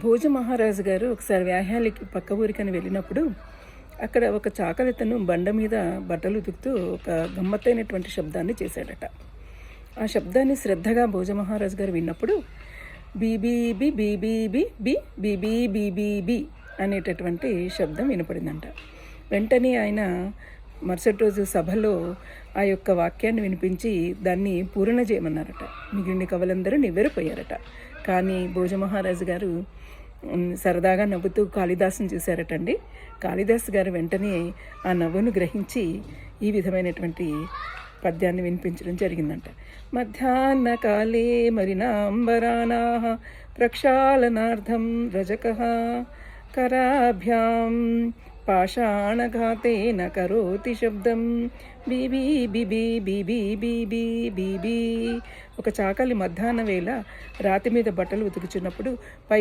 భోజ మహారాజు గారు ఒకసారి వ్యాహ్యాలకి పక్క ఊరికని వెళ్ళినప్పుడు అక్కడ ఒక చాకలితను బండ మీద బట్టలు ఉతుకుతూ ఒక గమ్మత్తైనటువంటి శబ్దాన్ని చేశాడట ఆ శబ్దాన్ని శ్రద్ధగా భోజ మహారాజు గారు విన్నప్పుడు బీబీబి బీబీబి బి బీబీబీబీబీ అనేటటువంటి శబ్దం వినపడిందంట వెంటనే ఆయన మరుసటి రోజు సభలో ఆ యొక్క వాక్యాన్ని వినిపించి దాన్ని పూరణ చేయమన్నారట మిగిలిన కవులందరూ నివ్వెరపోయారట కానీ భోజమహారాజు గారు సరదాగా నవ్వుతూ కాళిదాసుని చూశారటండి. కాళిదాసు గారు వెంటనే ఆ నవ్వును గ్రహించి ఈ విధమైనటువంటి పద్యాన్ని వినిపించడం జరిగిందంట. మధ్యాహ్న కాలే మరినాంబరానా ప్రక్షాళనార్థం రజక కరాభ్యాం పాషాణఘాతేన కరోతి శబ్దం బీబీ బిబీ బీబీ బీబీ బీబీ ఒక చాకలి మధ్యాహ్న వేళ రాతి మీద బట్టలు ఉతుకుచున్నప్పుడు పై